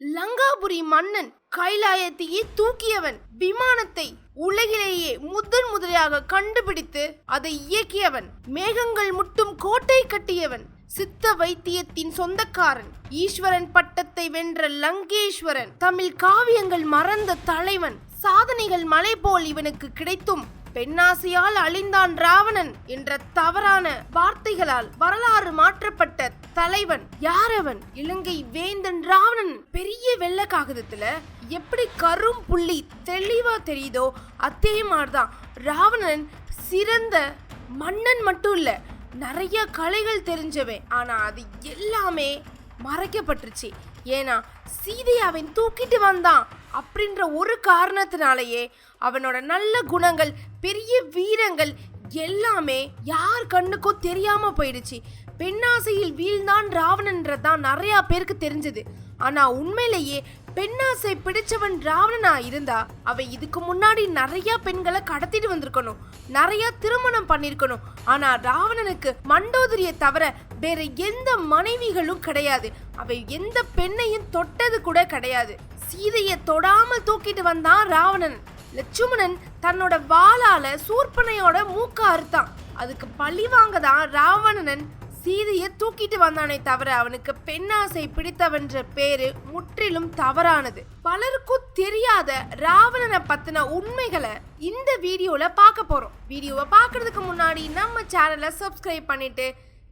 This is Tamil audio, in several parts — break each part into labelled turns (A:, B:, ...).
A: லங்காபுரி மன்னன் கைலாயத்தையே தூக்கியவன் விமானத்தை உலகிலேயே முதன் முதலியாக கண்டுபிடித்து அதை இயக்கியவன். மேகங்கள் முட்டும் கோட்டை கட்டியவன் சித்த வைத்தியத்தின் சொந்தக்காரன் ஈஸ்வரன் பட்டத்தை வென்ற லங்கேஸ்வரன் தமிழ் காவியங்கள் மறந்த தலைவன் சாதனைகள் மலை போல் இவனுக்கு கிடைத்தும் பெண்ணாசையால் அழிந்தான் ராவணன் என்ற தவறான வார்த்தைகளால் வரலாறு மாற்றப்பட்ட தலைவன் யாரவன்? இலங்கை வேந்தன் ராவணன். பெரிய வெள்ள காகிதத்துல எப்படி கரும் புள்ளி தெளிவா தெரியுதோ அதே மாதிரிதான். ராவணன் சிறந்த மன்னன் மட்டும் இல்ல நிறைய கலைகள் தெரிஞ்சவன். ஆனா அது எல்லாமே மறைக்கப்பட்டுருச்சு. ஏன்னா சீதையை அவன் தூக்கிட்டு வந்தான். அப்படின்ற ஒரு காரணத்தினாலேயே அவனோட நல்ல குணங்கள் பெரிய வீரங்கள் எல்லாமே யார் கண்ணுக்கும் தெரியாம போயிடுச்சு. பெண்ணாசையில் வீழ்ந்தான் ராவணன்றதான் நிறையா பேருக்கு தெரிஞ்சது. ஆனால் உண்மையிலேயே பெண்ணாசை பிடிச்சவன் ராவணனா இருந்தா அவ இதுக்கு முன்னாடி நிறைய பெண்களை கடத்திட்டு வந்திருக்கணும். நிறைய திருமணம் பண்ணிருக்கணும். ஆனா ராவணனுக்கு மண்டோதரியை தவிர வேற எந்த மனைவிகளும் கிடையாது. அவை எந்த பெண்ணையும் தொட்டது கூட கிடையாது. சீதையை தொடாமல் தூக்கிட்டு வந்தான் ராவணன். லட்சுமணன் தன்னோட வாளால சூர்பனையோட மூக்க அறுத்தான். அதுக்கு பழி வாங்க தான் ராவணன் சீதையை தூக்கிட்டு வந்தானே தவிர அவனுக்கு பெண்ணாசை பிடித்தவன்ற பேரு முற்றிலும் தவறானது. பலருக்கும் தெரியாத ராவணனை பத்தின உண்மைகளை இந்த வீடியோல பார்க்க போறோம். வீடியோவை பார்க்கறதுக்கு முன்னாடி நம்ம சேனலை சப்ஸ்கிரைப் பண்ணிட்டு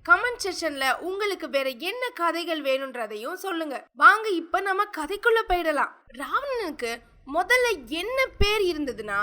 A: கமெண்ட் செக்ஷன்ல உங்களுக்கு வேற என்ன கதைகள் வேணுன்றதையும் சொல்லுங்க. வாங்க இப்ப நம்ம கதைக்குள்ள போயிடலாம். ராவணனுக்கு முதல்ல என்ன பேர் இருந்ததுன்னா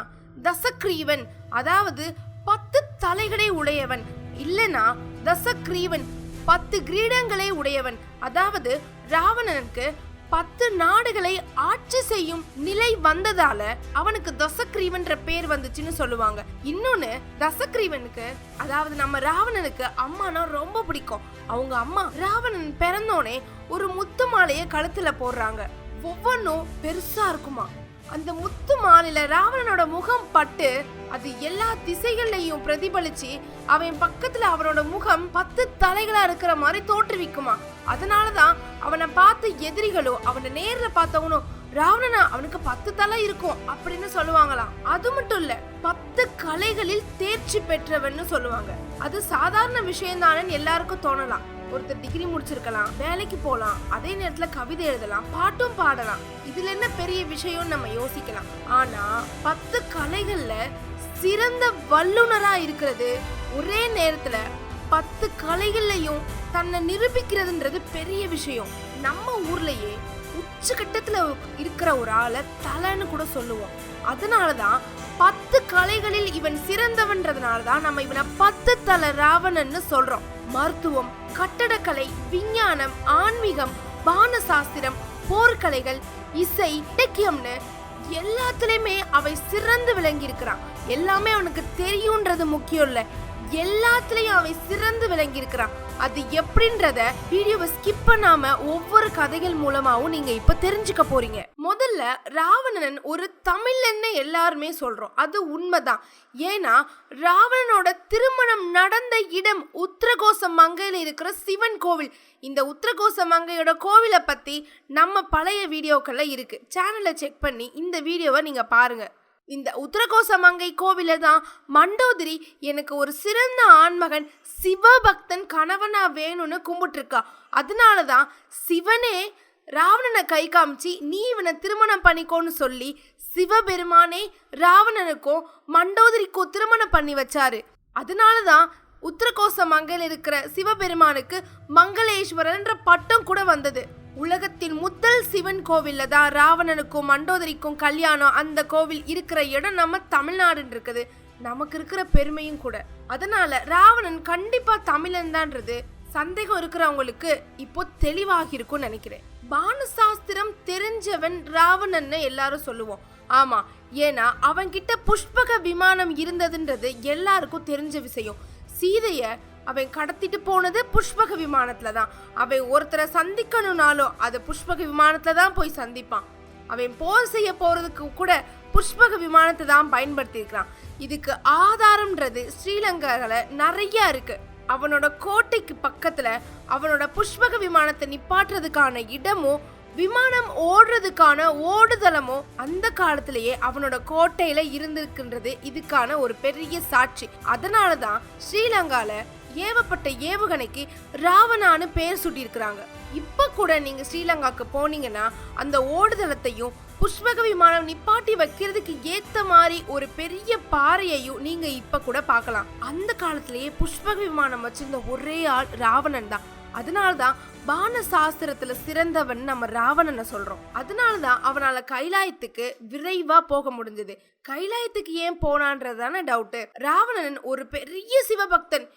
A: தசக்ரீவன் அதாவது பத்து தலைகளை உடையவன். இல்லைன்னா தசக்ரீவன் பத்து கிரீடங்களை உடையவன். அதாவது ராவணனுக்கு பத்து நாடுகளை ஆட்சி செய்யும் நிலை வந்ததால அவனுக்கு தசக்ரீவன்ற பேர் வந்துச்சுன்னு சொல்லுவாங்க. இன்னொன்னு தசக்ரீவனுக்கு அதாவது நம்ம ராவணனுக்கு அம்மானா ரொம்ப பிடிக்கும். அவங்க அம்மா ராவணன் பிறந்தோனே ஒரு முத்து மாலையை கழுத்துல போடுறாங்க. ஒவ்வொன்றும் பெருசா இருக்குமா? அந்த முத்து மாலையில ராவணனோட முகம் பட்டு அது எல்லா திசைகள்லையும் பிரதிபலிச்சு அவன் பக்கத்துல அவனோட முகம் பத்து தலைகளா இருக்கிற மாதிரி தோற்றுவிக்குமா. அதனாலதான் அவனை பார்த்து எதிரிகளோ அவனை நேர்ல பார்த்தவனும் ராவணனா அவனுக்கு பத்து தலை இருக்கும் அப்படின்னு சொல்லுவாங்களாம். அது மட்டும் இல்ல பத்து கலைகளில் தேர்ச்சி பெற்றவன்னு சொல்லுவாங்க. அது சாதாரண விஷயம் எல்லாருக்கும் தோணலாம். ஒருத்தர் டிகிரி முடிச்சிருக்கலாம் வேலைக்கு போகலாம் அதே நேரத்துல கவிதை எழுதலாம் பாட்டும் பாடலாம். இதுல என்ன பெரிய விஷயம் நம்ம யோசிக்கலாம். ஆனா பத்து கலைகள்ல சிறந்த வல்லுனரா இருக்கிறது ஒரே நேரத்துல பத்து கலைகள்லையும் தன்னை நிரூபிக்கிறதுன்றது பெரிய விஷயம். நம்ம ஊர்லயே உச்சகட்டத்துல இருக்கிற ஒரு ஆளை தலைன்னு கூட சொல்லுவோம். அதனாலதான் பத்து கலைகளில் இவன் சிறந்தவன்றதுனால தான் நம்ம இவனை பத்து தலை ராவணன்னு சொல்றோம். மருத்துவம் கட்டடக்கலை விஞ்ஞானம் ஆன்மீகம் பான சாஸ்திரம் போர்க்கலைகள் இசை இலக்கியம்னு எல்லாத்துலயுமே அவை சிறந்து விளங்கி இருக்கிறான் எல்லாமே அவனுக்கு தெரியுன்றது முக்கியம் இல்ல. எல்லாத்துலயும் அவை சிறந்து விளங்கி இருக்கிறான் அது எப்படின்றத வீடியோவை ஸ்கிப் பண்ணாம ஒவ்வொரு கதைகள் மூலமாவும் நீங்க இப்ப தெரிஞ்சுக்க போறீங்க. முதல்ல ராவணன் ஒரு தமிழன்னு எல்லாருமே சொல்றோம். அது உண்மைதான். ஏன்னா ராவணனோட திருமணம் நடந்த இடம் உத்தரகோச மங்கையில் இருக்கிற சிவன் கோவில். இந்த உத்திரகோச மங்கையோட கோவிலை பத்தி நம்ம பழைய வீடியோக்கள்ல இருக்கு. சேனலை செக் பண்ணி இந்த வீடியோவை நீங்க பாருங்க. இந்த உத்தரகோச மங்கை கோவில தான் மண்டோதிரி எனக்கு ஒரு சிறந்த ஆண்மகன் சிவபக்தன் கணவனா வேணும்னு கும்பிட்டுருக்கா. அதனால தான் சிவனே ராவணனை கை காமிச்சு நீ இவனை திருமணம் பண்ணிக்கோன்னு சொல்லி சிவபெருமானே ராவணனுக்கும் மண்டோதரிக்கும் திருமணம் பண்ணி வச்சாரு. அதனால தான் உத்தரகோச மங்கையில் இருக்கிற சிவபெருமானுக்கு மங்களேஸ்வரன்ற பட்டம் கூட வந்தது. உலகத்தின் முதல் சிவன் கோவிலில் தான் ராவணனுக்கும் மண்டோதரிக்கும் கல்யாணம் அந்த கோவில் இருக்கிற இடம் நம்ம தமிழ்நாடுன்னு இருக்குது. நமக்கு இருக்கிற பெருமையும் கூட. அதனால ராவணன் கண்டிப்பா தமிழன் தான்றது சந்தேகம் இருக்கிறவங்களுக்கு இப்போ தெளிவாகி இருக்கும்னு நினைக்கிறேன். பானசாஸ்திரம் தெரிஞ்சவன் ராவணன்னு எல்லாரும் சொல்லுவோம். ஆமா ஏன்னா அவன்கிட்ட புஷ்பக விமானம் இருந்ததுன்றது எல்லாருக்கும் தெரிஞ்ச விஷயம். சீதைய அவன் கடத்திட்டு போனது புஷ்பக விமானத்துல தான். அவன் ஒருத்தரை சந்திக்கணும்னாலும் அது புஷ்பக விமானத்துல தான் போய் சந்திப்பான். அவன் போர் செய்ய போறதுக்கு கூட புஷ்பக விமானத்தை தான் பயன்படுத்தியிருக்கிறான். இதுக்கு ஆதாரம்ன்றது ஸ்ரீலங்கால நிறைய இருக்குது அவனோட கோட்டைக்கு பக்கத்துல அவனோட புஷ்பக விமானத்தை நிப்பாட்டுறதுக்கான இடமும் விமானம் ஓடுறதுக்கான ஓடுதளமும் அந்த காலத்திலேயே அவனோட கோட்டையில இருந்திருக்கின்றது. இதுக்கான ஒரு பெரிய சாட்சி. அதனாலதான் ஸ்ரீலங்கால ஏவப்பட்ட ஏவுகணைக்கு ராவணான்னு பேர் சூட்டியிருக்கிறாங்க. இப்ப கூட நீங்க ஸ்ரீலங்காக்கு போனீங்கன்னா அந்த ஓடுதளத்தையும் புஷ்பக விமானம் நிப்பாட்டி வைக்கிறதுக்கு ஏத்த மாதிரி ஒரு பெரிய பாறையையும் நீங்க இப்ப கூட பார்க்கலாம். அந்த காலத்திலேயே புஷ்பக விமானம் வச்சிருந்த ஒரே ஆள் ராவணன் தான். அதனாலதான் பான சாஸ்திரத்துல சிறந்தவன் நம்ம ராவணனை சொல்றோம். அதனாலதான் அவனால கைலாயத்துக்கு விரைவா போக முடிஞ்சது. கைலாயத்துக்கு ஏன் போனான்றதான டவுட்டு ராவணன் ஒரு பெரிய சிவபக்தன்.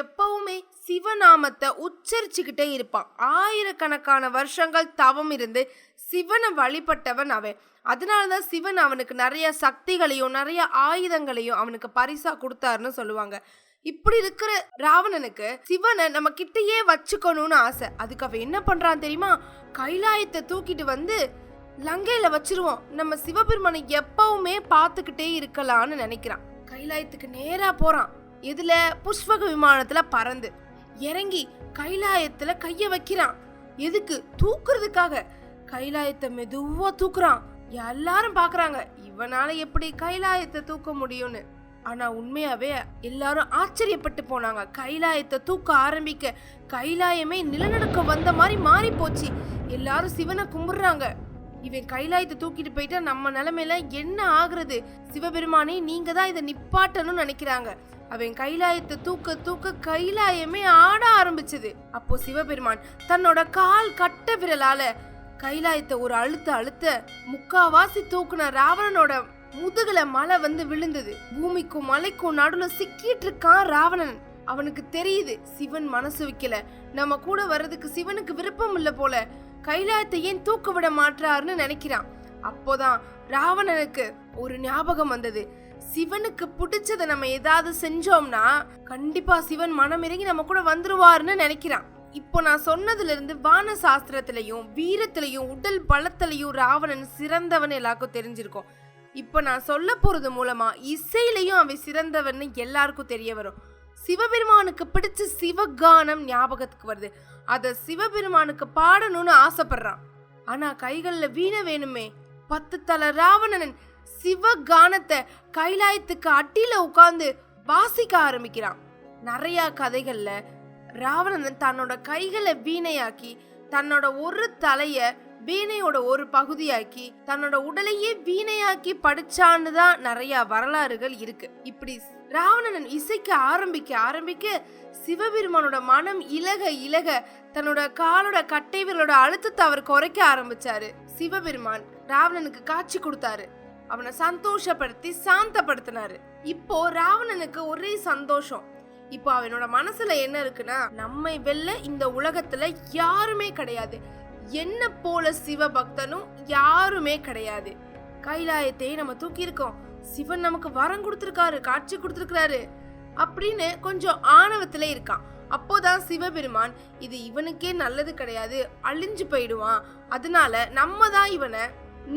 A: எப்பவுமே சிவநாமத்தை உச்சரிச்சுக்கிட்டே இருப்பான். ஆயிரக்கணக்கான வருஷங்கள் தவம் இருந்து சிவனை வழிபட்டவன் அவன். அதனால தான் சிவன் அவனுக்கு நிறைய சக்திகளையும் நிறைய ஆயுதங்களையும் அவனுக்கு பரிசா கொடுத்தாருன்னு சொல்லுவாங்க. இப்படி இருக்கிற ராவணனுக்கு சிவனை நம்ம கிட்டயே வச்சுக்கணும்னு ஆசை. அதுக்கு அவன் என்ன பண்றான் தெரியுமா? கைலாயத்தை தூக்கிட்டு வந்து லங்கையில வச்சிருவோம். நம்ம சிவபெருமானை எப்பவுமே பார்த்துக்கிட்டே இருக்கலாம்னு நினைக்கிறான். கைலாயத்துக்கு நேரா போறான். இதுல புஷ்பக விமானத்துல பறந்து. இறங்கி கைலாயத்துல கைய வைக்கிறான். எதுக்கு? தூக்குறதுக்காக. கைலாயத்தை மெதுவா தூக்குறான். எல்லாரும் பாக்குறாங்க இவனால எப்படி கைலாயத்தை தூக்க முடியும்னு. ஆனா உண்மையாவே எல்லாரும் ஆச்சரியப்பட்டு போனாங்க. கைலாயத்தை தூக்க ஆரம்பிக்க கைலாயமே நிலநடுக்கம் வந்த மாதிரி மாறி போச்சு. எல்லாரும் சிவனை கும்பிடுறாங்க. இவன் கைலாயத்தை தூக்கிட்டு போயிட்டா நம்ம நிலைமையில என்ன ஆகுறது? சிவபெருமானே நீங்க தான் இதை நிப்பாட்டணும்னு நினைக்கிறாங்க. அவன் கைலாயத்தை தூக்க தூக்க கைலாயமே ஆட ஆரம்பிச்சது. அப்போ சிவபெருமான் தன்னோட கால் கட்ட விரலால கைலாயத்தை ஒரு அழுத்த அழுத்த முக்காவாசி தூக்குன ராவணனோட முதுகுல மலை வந்து விழுந்தது. பூமிக்கும் மலைக்கும் நடுவுல சிக்கிட்டு இருக்கான் ராவணன். அவனுக்கு தெரியுது சிவன் மனசு வைக்கல. நம்ம கூட வர்றதுக்கு சிவனுக்கு விருப்பம் இல்ல போல. கைலாயத்தை ஏன் தூக்க விட மாட்டாருன்னு நினைக்கிறான். அப்போதான் ராவணனுக்கு ஒரு ஞாபகம் வந்தது. சிவனுக்கு பிடிச்சதை நம்ம ஏதாவது செஞ்சோம்னா கண்டிப்பா சிவன் மனம் இறங்கி நம்ம கூட வந்துருவாருன்னு நினைக்கிறான். இப்போ நான் சொன்னதுலேருந்து வான சாஸ்திரத்திலையும் வீரத்திலையும் உடல் பலத்திலையும் ராவணன் சிறந்தவன் எல்லாருக்கும் தெரிஞ்சிருக்கும். இப்போ நான் சொல்ல போகிறது மூலமாக இசையிலையும் அவன் சிறந்தவன்னு எல்லாருக்கும் தெரிய வரும். சிவபெருமானுக்கு பிடிச்ச சிவகானம் ஞாபகத்துக்கு வருது. அதை சிவபெருமானுக்கு பாடணும்னு ஆசைப்படுறான். ஆனால் கைகளில் வீணை வேணுமே. பத்து தல ராவணன் சிவகானத்தை கைலாயத்துக்கு அட்டியில் உட்காந்து வாசிக்க ஆரம்பிக்கிறான். நிறையா கதைகளில் ராவணன் தன்னோட கைகளை வீணையாக்கி தன்னோட ஒரு தலைய வீணையோட ஒரு பகுதியாக்கி தன்னோட உடலையே வீணையாக்கி படிச்சான்னு தான் நிறைய வரலாறுகள் இருக்கு. இப்படி ராவணன் இசைக்க ஆரம்பிக்க ஆரம்பிக்க சிவபெருமானோட மனம் இலக இலக தன்னோட காலோட கட்டை விரலோட அழுத்தத்தை அவர் குறைக்க ஆரம்பிச்சாரு. சிவபெருமான் ராவணனுக்கு காட்சி கொடுத்தாரு. அவனை சந்தோஷப்படுத்தி சாந்தப்படுத்தினாரு. இப்போ ராவணனுக்கு ஒரே சந்தோஷம். இப்போ அவனோட மனசுல என்ன இருக்குன்னா நம்மை வெல்ல இந்த உலகத்துல யாருமே கிடையாது. என்ன போல சிவபக்தனும் யாருமே கிடையாது. கைலாயத்தை நம்ம தூக்கி இருக்கோம் சிவன் நமக்கு வரம் கொடுத்துருக்காரு காட்சி கொடுத்துருக்காரு அப்படின்னு கொஞ்சம் ஆணவத்துல இருக்கான். அப்போதான் சிவபெருமான் இது இவனுக்கே நல்லது கிடையாது அழிஞ்சு போயிடுவான். அதனால நம்ம தான் இவனை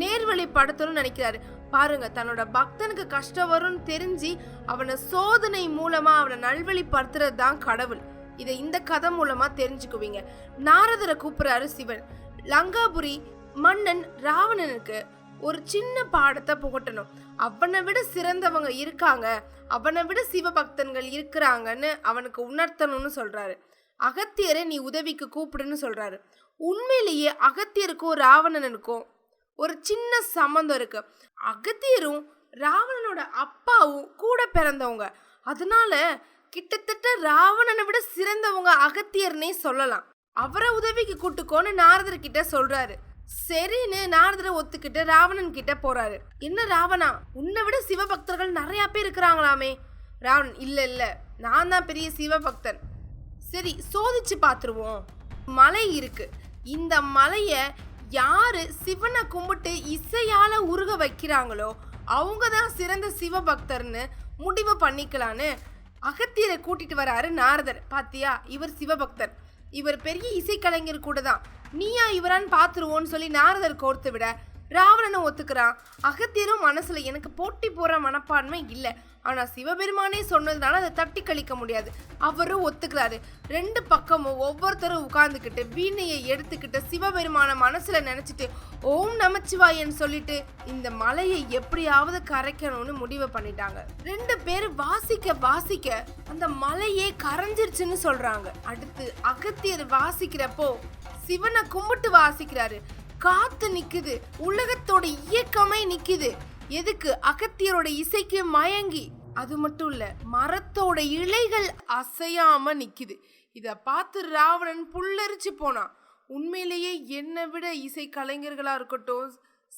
A: நேர்வழிப்படுத்தணும்னு நினைக்கிறாரு. பாருங்க தன்னோட பக்தனுக்கு கஷ்டம் வரும்னு தெரிஞ்சு அவனை சோதனை மூலமா அவனை நல்வழிப்படுத்துறது தான் கடவுள். இதை இந்த கதை மூலமா தெரிஞ்சுக்குவீங்க. நாரதரை கூப்பிடுறாரு சிவன். லங்காபுரி மன்னன் ராவணனுக்கு ஒரு சின்ன பாடத்தை புகட்டணும். அவனை விட சிறந்தவங்க இருக்காங்க. அவனை விட சிவபக்தன்கள் இருக்கிறாங்கன்னு அவனுக்கு உணர்த்தணும்னு சொல்றாரு. அகத்தியரை நீ உதவிக்கு கூப்பிடுன்னு சொல்றாரு. உண்மையிலேயே அகத்தியருக்கும் ராவணனுக்கும் ஒரு சின்ன சம்மந்தம் இருக்கு. அகத்தியரும் ராவணனோட அப்பாவும் கூட பிறந்தவங்க. அதனால கிட்டத்தட்ட ராவணனை விட சிறந்தவங்க அகத்தியர்னே சொல்லலாம். அவரை உதவிக்கு கூட்டுக்கோன்னு நாரதர் கிட்ட சொல்றாரு. சரின்னு நாரதரை ஒத்துக்கிட்டு ராவணன் கிட்ட போறாரு. என்ன ராவணா உன்னை விட சிவபக்தர்கள் நிறைய பேர் இருக்கிறாங்களாமே. ராவணன் இல்ல இல்ல நான் தான் பெரிய சிவபக்தன். சரி சோதிச்சு பார்த்துருவோம். மலை இருக்கு. இந்த மலையை யாரு சிவனை கும்பிட்டு இசையால உருக வைக்கிறாங்களோ அவங்க தான் சிறந்த சிவபக்தர்னு முடிவு பண்ணிக்கலான்னு அகத்தியரை கூட்டிட்டு வராரு நாரதர். பாத்தியா? இவர் சிவபக்தர். இவர் பெரிய இசைக்கலைஞர் கூட தான் நீயா இவரான்னு பார்த்துருவோன்னு சொல்லி நாரதர் கோர்த்து விட ராவணனும் ஒத்துக்கிறான் அகத்தியரும் மனசுல எனக்கு போட்டி போற மனப்பான்மை இல்லை. ஆனா சிவபெருமானே சொன்னதுனால அதை தட்டி கழிக்க முடியாது. அவரும் ஒத்துக்கிறாரு. ரெண்டு பக்கமும் ஒவ்வொருத்தரும் உட்கார்ந்துக்கிட்டு வீணையை எடுத்துக்கிட்டு சிவபெருமான மனசுல நினைச்சிட்டு ஓம் நமச்சிவாயன்னு சொல்லிட்டு இந்த மலையை எப்படியாவது கரைக்கணும்னு முடிவு பண்ணிட்டாங்க. ரெண்டு பேரும் வாசிக்க வாசிக்க அந்த மலையே கரைஞ்சிருச்சுன்னு சொல்றாங்க. அடுத்து அகத்தியர் வாசிக்கிறப்போ சிவனை கும்பிட்டு வாசிக்கிறாரு. காத்து நிக்குது. உலகத்தோட இயக்கமே நிக்குது. எதுக்கு? அகத்தியரோட இசைக்கு மயங்கி. அது மட்டும் இல்ல மரத்தோட இலைகள் அசையாம நிக்குது. இத பார்த்து ராவணன் புல்லரிச்சு போனான். உண்மையிலேயே என்னை விட இசை கலைஞர்களா இருக்கட்டும்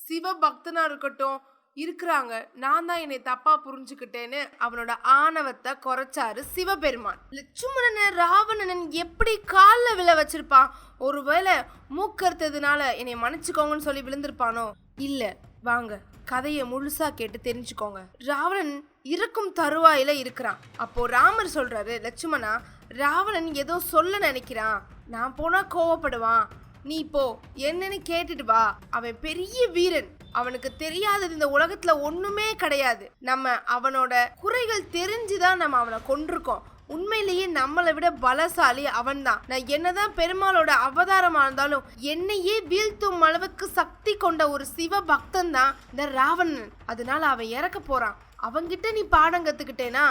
A: சிவபக்தனா இருக்கட்டும் இருக்கிறாங்க. நான் தான் என்னை தப்பா புரிஞ்சுக்கிட்டேன்னு அவனோட ஆணவத்தை குறைச்சாரு சிவபெருமான். லட்சுமணனை ராவணன் எப்படி காலில் விழ வச்சிருப்பான்? ஒருவேளை மூக்கறுத்ததுனால என்னை மன்னிச்சுக்கோங்கன்னு சொல்லி விழுந்திருப்பானோ? இல்ல வாங்க கதையை முழுசா கேட்டு தெரிஞ்சுக்கோங்க. ராவணன் இறக்கும் தருவாயில இருக்கிறான். அப்போ ராமர் சொல்றாரு லட்சுமணா ராவணன் ஏதோ சொல்ல நினைக்கிறான். நான் போனா கோவப்படுவான். நீ போ என்னன்னு கேட்டுட்டு வா. அவன் பெரிய வீரன். அவனுக்கு தெரியாதது இந்த உலகத்துல ஒண்ணுமே கிடையாது. நம்ம அவனோட குறைகள் தெரிஞ்சுதான் நம்ம அவனை கொண்டிருக்கோம் உண்மையிலேயே நம்மளை விட பலசாலி அவன்தான். நான் என்னதான் பெருமாளோட அவதாரமா இருந்தாலும் என்னையே வீழ்த்தும் அளவுக்கு சக்தி கொண்ட ஒரு சிவ பக்தன் தான் இந்த ராவணன். அதனால அவன் இறக்க போறான். அவன்கிட்ட நீ பாடம் கத்துக்கிட்டேனா?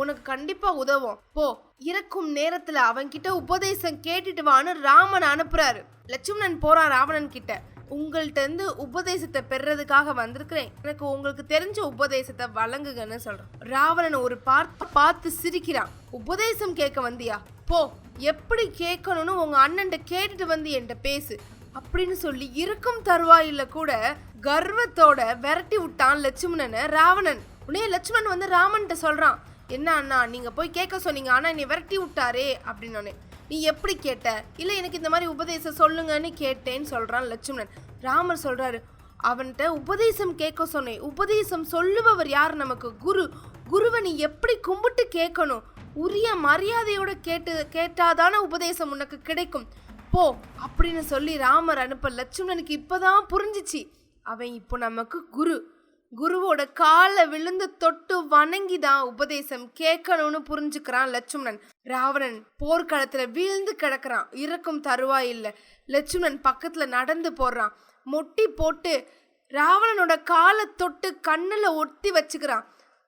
A: உனக்கு கண்டிப்பா உதவும். போ இறக்கும் நேரத்துல அவன்கிட்ட உபதேசம் கேட்டுட்டு வான்னு ராமன் அனுப்புறாரு. லட்சுமணன் போறான் ராவணன் கிட்ட உங்கள்கிட்ட இருந்து உபதேசத்தை பெறதுக்காக வந்திருக்கிறேன். எனக்கு உங்களுக்கு தெரிஞ்ச உபதேசத்தை வழங்குங்கன்னு சொல்றான் ராவணன் ஒரு பார்த்து பார்த்து சிரிக்கிறான். உபதேசம் கேட்க வந்தியா? போ எப்படி கேட்கணும்னு உங்க அண்ணன்ட்ட கேட்டுட்டு வந்து என்கிட்ட பேசு. அப்படின்னு சொல்லி இருக்கும் தருவாயில கூட கர்வத்தோட விரட்டி விட்டான் லட்சுமணனை ராவணன். உடனே லட்சுமணன் வந்து ராமன்கிட்ட சொல்றான். என்ன அண்ணா நீங்க போய் கேட்க சொன்னீங்க. ஆனா என்னை விரட்டி விட்டாரே அப்படின்னு நீ எப்படி கேட்ட? இல்லை எனக்கு இந்த மாதிரி உபதேசம் சொல்லுங்கன்னு கேட்டேன்னு சொல்கிறான் லட்சுமணன். ராமர் சொல்கிறாரு அவன்கிட்ட உபதேசம் கேட்க சொன்னேன். உபதேசம் சொல்லுபவர் யார்? நமக்கு குரு. குருவை நீ எப்படி கும்பிட்டு கேட்கணும்? உரிய மரியாதையோட கேட்டு கேட்டாதான உபதேசம் உனக்கு கிடைக்கும். போ அப்படின்னு சொல்லி ராமர் அனுப்ப லட்சுமணனுக்கு இப்போதான் புரிஞ்சிச்சு. அவன் இப்போ நமக்கு குரு. குருவோட கால விழுந்து தொட்டு வணங்கி தான் உபதேசம் கேட்கணும்னு புரிஞ்சுக்கிறான் லட்சுமணன். ராவணன் போர்க்களத்துல வீழ்ந்து கிடக்குறான். இறக்கும் தருவாயில்ல லட்சுமணன் பக்கத்துல நடந்து போடுறான் மொட்டி போட்டு ராவணனோட காலை தொட்டு கண்ணுல ஒட்டி வச்சுக்கிறான்.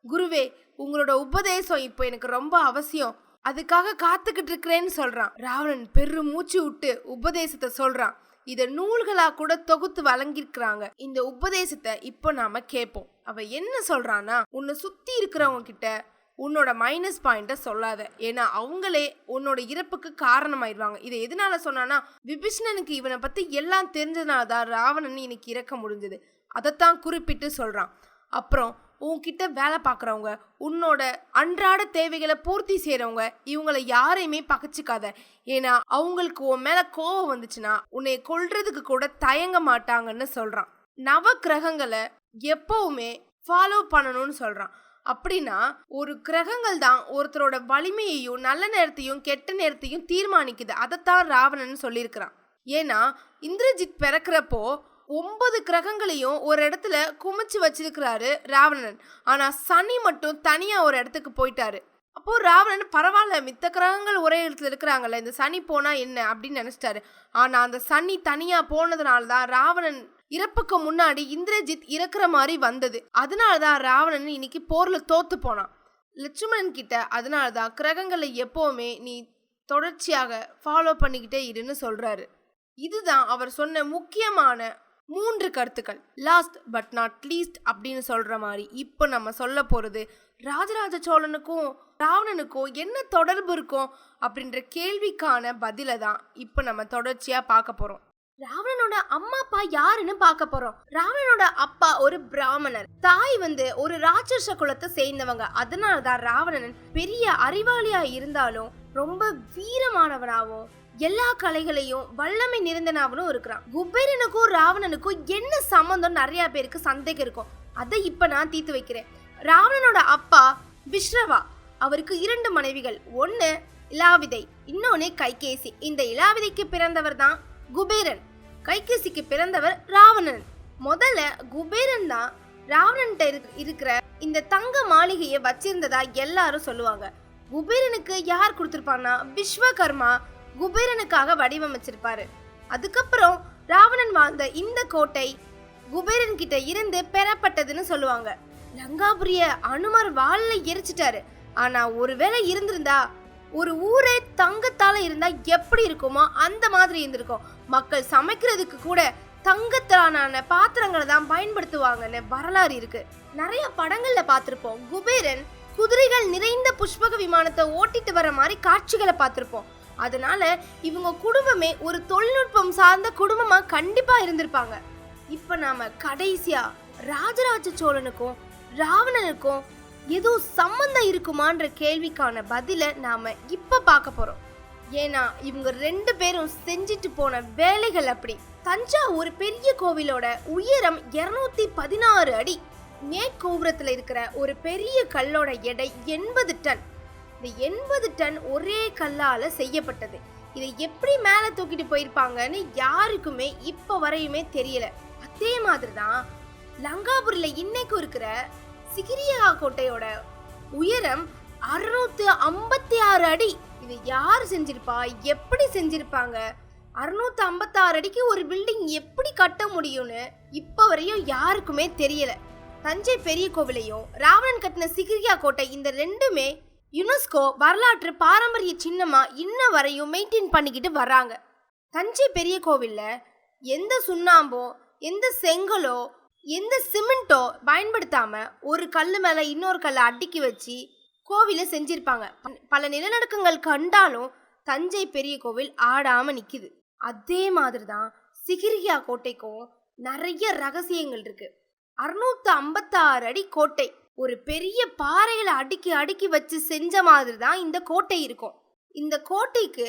A: குருவே உங்களோட உபதேசம் இப்போ எனக்கு ரொம்ப அவசியம். அதுக்காக காத்துக்கிட்டு இருக்கிறேன்னு சொல்றான். ராவணன் பெரு மூச்சு விட்டு உபதேசத்தை சொல்றான். இதை நூல்களாக கூட தொகுத்து வழங்கியிருக்கிறாங்க. இந்த உபதேசத்தை இப்போ நாம கேட்போம். அவ என்ன சொல்கிறான்னா உன்னை சுத்தி இருக்கிறவங்க கிட்ட உன்னோட மைனஸ் பாயிண்ட்டை சொல்லாத. ஏன்னா அவங்களே உன்னோட இறப்புக்கு காரணமாயிருவாங்க. இதை எதனால சொன்னான்னா விபீஷ்ணனுக்கு இவனை பற்றி எல்லாம் தெரிஞ்சதுனால தான் ராவணன் இன்னைக்கு இறக்க முடிஞ்சது. அதைத்தான் குறிப்பிட்டு சொல்கிறான் அப்புறம் உன்கிட்ட வேலை பார்க்குறவங்க உன்னோட அன்றாட தேவைகளை பூர்த்தி செய்கிறவங்க இவங்களை யாரையுமே பகச்சிக்காத. ஏன்னா அவங்களுக்கு உன் மேலே கோவம் வந்துச்சுன்னா உன்னை கொல்றதுக்கு கூட தயங்க மாட்டாங்கன்னு சொல்கிறான் நவ கிரகங்களை எப்பவுமே ஃபாலோ பண்ணணும்னு சொல்கிறான் அப்படின்னா ஒரு கிரகங்கள் தான் ஒருத்தரோட வலிமையையும் நல்ல நேரத்தையும் கெட்ட நேரத்தையும் தீர்மானிக்குது. அதைத்தான் ராவணன் சொல்லியிருக்கிறான். ஏன்னா இந்திரஜித் பிறக்கிறப்போ ஒன்பது கிரகங்களையும் ஒரு இடத்துல குமிச்சு வச்சிருக்கிறாரு ராவணன். ஆனால் சனி மட்டும் தனியாக ஒரு இடத்துக்கு போயிட்டாரு. அப்போது ராவணன் பரவாயில்ல மித்த கிரகங்கள் ஒரே இடத்துல இருக்கிறாங்கல்ல இந்த சனி போனால் என்ன அப்படின்னு நினச்சிட்டாரு. ஆனால் அந்த சனி தனியாக போனதுனால தான் ராவணன் இறப்புக்கு முன்னாடி இந்திரஜித் இறக்குற மாதிரி வந்தது. அதனால தான் ராவணன் இன்னைக்கு போரில் தோத்து போனான். லட்சுமணன் கிட்ட அதனால தான் கிரகங்களை எப்போவுமே நீ தொடர்ச்சியாக ஃபாலோ பண்ணிக்கிட்டே இருன்னு சொல்கிறாரு இதுதான் அவர் சொன்ன முக்கியமான மூன்று கருத்துக்கள். லாஸ்ட் பட் நாட் லீஸ்ட் அப்படின்னு சொல்கிற மாதிரி இப்போ நம்ம சொல்ல போகிறது ராஜராஜ சோழனுக்கும் ராவணனுக்கும் என்ன தொடர்பு இருக்கும் அப்படின்ற கேள்விக்கான பதிலை தான் இப்போ நம்ம தொடர்ச்சியாக பார்க்க போகிறோம் ராவணனோட அம்மா அப்பா யாருன்னு பார்க்க போறோம். ராவணனோட அப்பா ஒரு பிராமணர். தாய் வந்து ஒரு ராட்சச குலத்தை சேர்ந்தவங்க. அதனால தான் ராவணன் பெரிய அறிவாளியா இருந்தாலும் ரொம்ப வீரமானவனாகவும் எல்லா கலைகளையும் வல்லமை நிறைந்தனாவனும் இருக்கிறான். குபேரனுக்கும் ராவணனுக்கும் என்ன சம்மந்தம் நிறைய பேருக்கு சந்தேகம் இருக்கும். அதை இப்ப நான் தீர்த்து வைக்கிறேன். ராவணனோட அப்பா விஸ்ரவா அவருக்கு இரண்டு மனைவிகள். ஒன்னு இலாவிதை இன்னொன்னு கைகேசி. இந்த இலாவிதைக்கு பிறந்தவர் தான் குபேரன். கைகேசிக்கு பிறந்தவர் ராவணன். முதல்ல குபேரன் தான் ராவணன்ட்ட இருக்- இருக்கிற இந்த தங்க மாளிகையை வச்சிருந்ததா எல்லாரும் சொல்லுவாங்க. குபேரனுக்கு யார் கொடுத்துருப்பான்னா விஸ்வகர்மா குபேரனுக்காக வடிவமைச்சிருப்பாரு. அதுக்கப்புறம் ராவணன் வாழ்ந்த இந்த கோட்டை குபேரன் கிட்ட இருந்து பெறப்பட்டதுன்னு சொல்லுவாங்க. லங்காபுரிய அனுமர் வாள்ல எரிச்சிட்டாரு. ஆனா ஒருவேளை இருந்திருந்தா ஒரு ஊரே தங்கத்தால இருந்தா எப்படி இருக்குமோ அந்த மாதிரி இருந்திருக்கும். மக்கள் சமைக்கிறதுக்கு கூட தங்கத்தாலான பாத்திரங்களை தான் பயன்படுத்துவாங்கன்னு வரலாறு இருக்கு. நிறைய படங்கள்ல பார்த்திருப்போம். குபேரன் குதிரைகள் நிறைந்த புஷ்பக விமானத்தை ஓட்டிட்டு வர மாதிரி காட்சிகளை பார்த்திருப்போம். அதனால இவங்க குடும்பமே ஒரு தொழில்நுட்பம் சார்ந்த குடும்பமாக கண்டிப்பாக இருந்திருப்பாங்க. இப்போ நாம கடைசியாக ராஜராஜ சோழனுக்கும் ராவணனுக்கும் எதுவும் சம்மந்தம் இருக்குமான்ற கேள்விக்கான பதிலை நாம இப்போ பார்க்க போகிறோம் ஏன்னா இவங்க ரெண்டு பேரும் செஞ்சுட்டு போன வேலைகள் அப்படி. தஞ்சாவூர் பெரிய கோவிலோட உயரம் 216 பதினாறு அடி. மேற்கோபுரத்தில் இருக்கிற ஒரு பெரிய கல்லோட எடை எண்பது டன். இந்த எண்பது டன் ஒரே கல்லால் செய்யப்பட்டது. இதை எப்படி மேலே தூக்கிட்டு போயிருப்பாங்கன்னு யாருக்குமே இப்போ வரையுமே தெரியல. அதே மாதிரி தான் லங்காபுரியில் இன்னைக்கு இருக்கிற சிகிரியா கோட்டையோட உயரம் அறுநூத்து ஐம்பத்தி ஆறு அடி. இது யார் செஞ்சிருப்பா? எப்படி செஞ்சிருப்பாங்க? அறுநூத்தி ஐம்பத்தாறு அடிக்கு ஒரு பில்டிங் எப்படி கட்ட முடியும்னு இப்போ வரையும் யாருக்குமே தெரியல. தஞ்சை பெரிய கோவிலையும் ராவணன் கட்டின சிகிரியா கோட்டை இந்த ரெண்டுமே யுனெஸ்கோ வரலாற்று பாரம்பரிய சின்னமாக இன்ன வரையும் மெயின்டைன் பண்ணிக்கிட்டு வராங்க. தஞ்சை பெரிய கோவிலில் எந்த சுண்ணாம்போ எந்த செங்கலோ எந்த சிமெண்ட்டோ பயன்படுத்தாமல் ஒரு கல் மேலே இன்னொரு கல்லை அடுக்கி வச்சு கோவிலை செஞ்சுருப்பாங்க. பல நிலநடுக்கங்கள் கண்டாலும் தஞ்சை பெரிய கோவில் ஆடாமல் நிற்கிது அதே மாதிரி தான் சிகிரியா கோட்டைக்கும் நிறைய ரகசியங்கள் இருக்குது அறுநூற்று ஐம்பத்தாறு அடி கோட்டை. ஒரு பெரிய பாறைகளை அடுக்கி அடுக்கி வச்சு செஞ்ச மாதிரி தான் இந்த கோட்டை இருக்கும். இந்த கோட்டைக்கு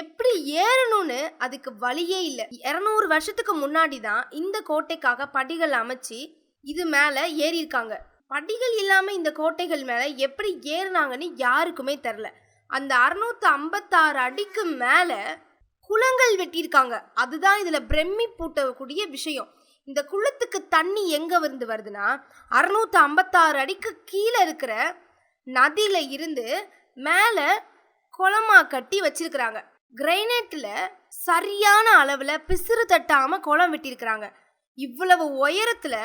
A: எப்படி ஏறணும்னு அதுக்கு வழியே இல்லை. இரநூறு வருஷத்துக்கு முன்னாடி தான் இந்த கோட்டைக்காக படிகள் அமைச்சு இது மேலே ஏறியிருக்காங்க. படிகள் இல்லாமல் இந்த கோட்டைகள் மேலே எப்படி ஏறினாங்கன்னு யாருக்குமே தெரில அந்த அறுநூத்து ஐம்பத்தாறு அடிக்கு மேலே குளங்கள் வெட்டியிருக்காங்க. அதுதான் இதில் பிரம்மி பூட்டக்கூடிய விஷயம். இந்த குளத்துக்கு தண்ணி எங்க இருந்து வருதுன்னா அறுநூத்தி ஐம்பத்தாறு அடிக்கு கீழே இருக்கிற நதியில இருந்து மேல குளமா கட்டி வச்சிருக்கிறாங்க. கிரைனைட்ல சரியான அளவுல பிசிறு தட்டாம குளம் வெட்டியிருக்கிறாங்க. இவ்வளவு உயரத்துல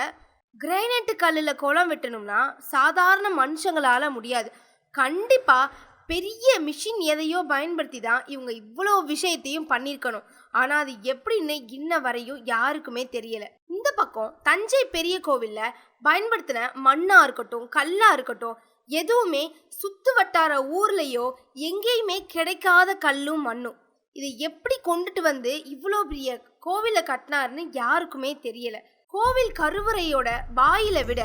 A: கிரைனைட்டு கல்லில் குளம் வெட்டணும்னா சாதாரண மனுஷங்களால முடியாது. கண்டிப்பா பெரிய மிஷின் எதையோ பயன்படுத்தி தான் இவங்க இவ்வளோ விஷயத்தையும் பண்ணியிருக்கணும். ஆனால் அது எப்படின்னு இன்ன வரையும் யாருக்குமே தெரியல. இந்த பக்கம் தஞ்சை பெரிய கோவிலில் பயன்படுத்தின மண்ணாக இருக்கட்டும் கல்லா இருக்கட்டும் எதுவுமே சுத்து வட்டார ஊர்லேயோ எங்கேயுமே கிடைக்காத கல்லும் மண்ணும். இதை எப்படி கொண்டுட்டு வந்து இவ்வளோ பெரிய கோவிலை கட்டினாருன்னு யாருக்குமே தெரியல. கோவில் கருவறையோட வாயில விட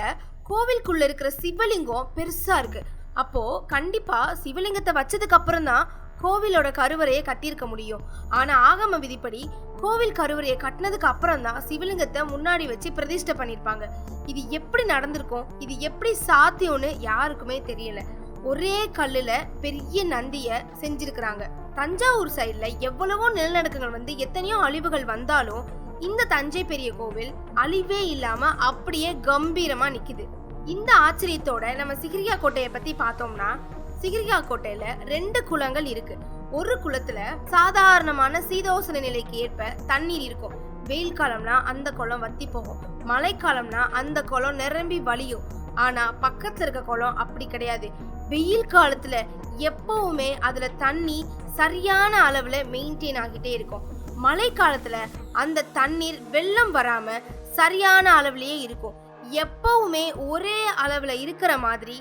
A: கோவிலுக்குள்ள இருக்கிற சிவலிங்கம் பெருசா இருக்கு. அப்போ கண்டிப்பா சிவலிங்கத்தை வச்சதுக்கு அப்புறம் தான் கோவிலோட கருவறையை கட்டியிருக்க முடியும். ஆனா ஆகம விதிப்படி கோவில் கருவறையை கட்டினதுக்கு அப்புறம் தான் சிவலிங்கத்தை முன்னாடி வச்சு பிரதிஷ்டை பண்ணியிருப்பாங்க. இது எப்படி நடந்திருக்கும்? இது எப்படி சாத்தியம்னு யாருக்குமே தெரியல. ஒரே கல்லுல பெரிய நந்திய செஞ்சிருக்கிறாங்க. தஞ்சாவூர் சைடுல எவ்வளவோ நிலநடுக்கங்கள் வந்து எத்தனையோ அழிவுகள் வந்தாலும் இந்த தஞ்சை பெரிய கோவில் அழிவே இல்லாம அப்படியே கம்பீரமா நிக்குது. இந்த ஆச்சரியத்தோட நம்ம சிகிரியா கோட்டையை பத்தி பார்த்தோம்னா சிகிரியா கோட்டையில ரெண்டு குளங்கள் இருக்கு. ஒரு குளத்துல சாதாரணமான சீதோசன நிலைக்கு ஏற்ப தண்ணீர் இருக்கும். வெயில் காலம்னா அந்த குளம் வத்தி போகும். மழைக்காலம்னா அந்த குளம் நிரம்பி வழியும். ஆனா பக்கத்துல இருக்க குளம் அப்படி கிடையாது. வெயில் காலத்துல எப்பவுமே அதுல தண்ணி சரியான அளவுல மெயின்டைன் ஆகிட்டே இருக்கும். மழை காலத்துல அந்த தண்ணீர் வெள்ளம் வராம சரியான அளவுலயே இருக்கும். எப்பவுமே ஒரே அளவில் இருக்கிற மாதிரி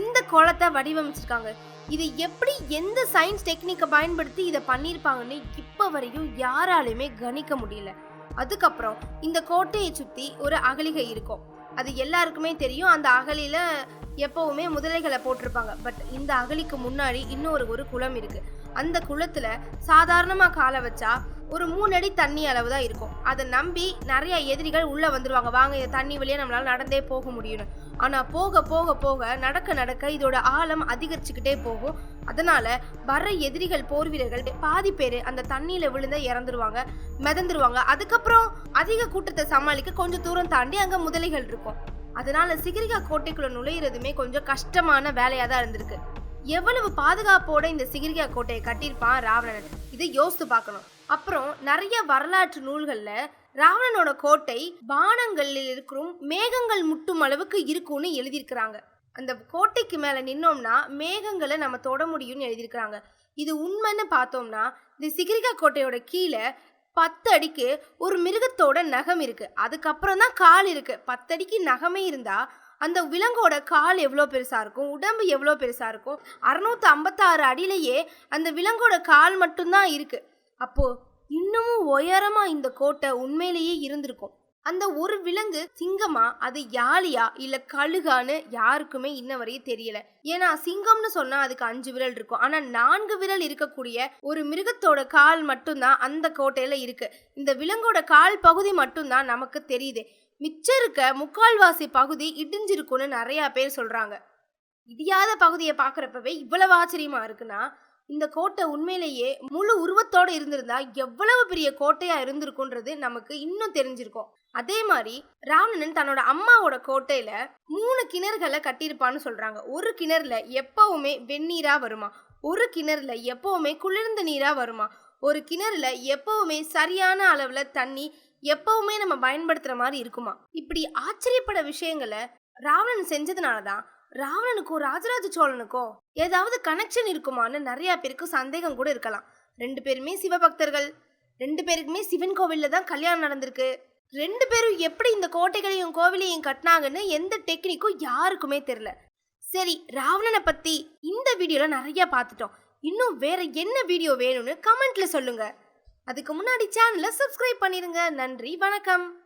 A: இந்த குளத்தை வடிவமைச்சிருக்காங்க. இது எப்படி எந்த சயின்ஸ் டெக்னிக்கை பயன்படுத்தி இதை பண்ணியிருப்பாங்கன்னு இப்போ வரையும் யாராலையுமே கணிக்க முடியல. அதுக்கப்புறம் இந்த கோட்டையை சுற்றி ஒரு அகலிகை இருக்கும். அது எல்லாருக்குமே தெரியும். அந்த அகலியில் எப்பவுமே முதலைகளை போட்டிருப்பாங்க. பட் இந்த அகலிக்கு முன்னாடி இன்னொரு ஒரு குளம் இருக்குது அந்த குளத்துல சாதாரணமா காலை வச்சா ஒரு மூணு அடி தண்ணி அளவு தான் இருக்கும். அதை நம்பி நிறைய எதிரிகள் உள்ள வந்துருவாங்க. வாங்க இந்த தண்ணி வழியே நம்மளால நடந்தே போக முடியும்னு. ஆனா போக போக போக நடக்க நடக்க இதோட ஆழம் அதிகரிச்சுக்கிட்டே போகும். அதனால வர்ற எதிரிகள் போர் வீரர்கள் பாதி பேர் அந்த தண்ணியில விழுந்து இறந்துருவாங்க மிதந்துருவாங்க. அதுக்கப்புறம் அதிக கூட்டத்தை சமாளிக்க கொஞ்சம் தூரம் தாண்டி அங்க முதலைகள் இருக்கும். அதனால சிகிரிகா கோட்டைக்குள்ள நுழையிறதுமே கொஞ்சம் கஷ்டமான வேலையா தான் இருந்திருக்கு. எவ்வளவு பாதுகாப்போட இந்த சிகிரிகா கோட்டையை கட்டியிருப்பான் ராவணன்? இதை யோசித்து பார்க்கணும். அப்புறம் நிறைய வரலாற்று நூல்கள்ல ராவணனோட கோட்டை பானங்களில் இருக்கிறும் மேகங்கள் முட்டும் அளவுக்கு இருக்கும்னு எழுதியிருக்கிறாங்க. அந்த கோட்டைக்கு மேல நின்னோம்னா மேகங்களை நம்ம தொட முடியும்னு எழுதியிருக்கிறாங்க. இது உண்மைன்னு பார்த்தோம்னா இந்த சிகிரிகா கோட்டையோட கீழே பத்து அடிக்கு ஒரு மிருகத்தோட நகம் இருக்கு. அதுக்கப்புறம் தான் கால் இருக்கு. பத்தடிக்கு நகமே இருந்தா அந்த விலங்கோட கால் எவ்வளோ பெருசாக இருக்கும்? உடம்பு எவ்வளோ பெருசாக இருக்கும்? அறுநூத்தி ஐம்பத்தாறு அடியிலேயே அந்த விலங்கோட கால் மட்டும்தான் இருக்குது அப்போது இன்னமும் உயரமாக இந்த கோட்டை உண்மையிலேயே இருந்திருக்கும். அந்த ஒரு விலங்கு சிங்கமா? அது யாழியா? இல்ல கழுகான்னு யாருக்குமே இன்ன வரையும் தெரியல. ஏன்னா சிங்கம்னு சொன்னா அதுக்கு அஞ்சு விரல் இருக்கும். ஆனா நான்கு விரல் இருக்கக்கூடிய ஒரு மிருகத்தோட கால் மட்டும்தான் அந்த கோட்டையில இருக்கு. இந்த விலங்கோட கால் பகுதி மட்டும்தான் நமக்கு தெரியுது. மிச்சம் இருக்க முக்கால்வாசி பகுதி இடிஞ்சிருக்கும்னு நிறையா பேர் சொல்கிறாங்க இடியாத பகுதியை பார்க்குறப்பவே இவ்வளவு ஆச்சரியமாக இருக்குன்னா இந்த கோட்டை உண்மையிலேயே முழு உருவத்தோடு இருந்திருந்தா எவ்வளவு பெரிய கோட்டையா இருந்திருக்குன்றது நமக்கு இன்னும் தெரிஞ்சிருக்கும். அதே மாதிரி ராவணன் தன்னோட அம்மாவோட கோட்டையில மூணு கிணறுகளை கட்டியிருப்பான்னு சொல்றாங்க. ஒரு கிணறுல எப்பவுமே வெந்நீரா வருமா? ஒரு கிணறுல எப்பவுமே குளிர்ந்த நீரா வருமா? ஒரு கிணறுல எப்பவுமே சரியான அளவுல தண்ணி எப்பவுமே நம்ம பயன்படுத்துற மாதிரி இருக்குமா? இப்படி ஆச்சரியப்பட விஷயங்களை ராவணன் செஞ்சதுனால தான் ராவணனுக்கும் ராஜராஜ சோழனுக்கும் ஏதாவது கனெக்ஷன் இருக்குமான்னு நிறைய பேருக்கு சந்தேகம் கூட இருக்கலாம். ரெண்டு பேருமே சிவபக்தர்கள் ரெண்டு பேருக்குமே சிவன் கோவில்ல தான் கல்யாணம் நடந்திருக்கு. ரெண்டு பேரும் எப்படி இந்த கோட்டைகளையும் கோவிலையும் கட்டினாங்கன்னு எந்த டெக்னிக்கும் யாருக்குமே தெரில சரி ராவணனை பத்தி இந்த வீடியோல நிறைய பார்த்துட்டோம். இன்னும் வேற என்ன வீடியோ வேணும்னு கமெண்ட்ல சொல்லுங்க. அதுக்கு முன்னாடி சேனலை சப்ஸ்கிரைப் பண்ணிடுங்க நன்றி வணக்கம்.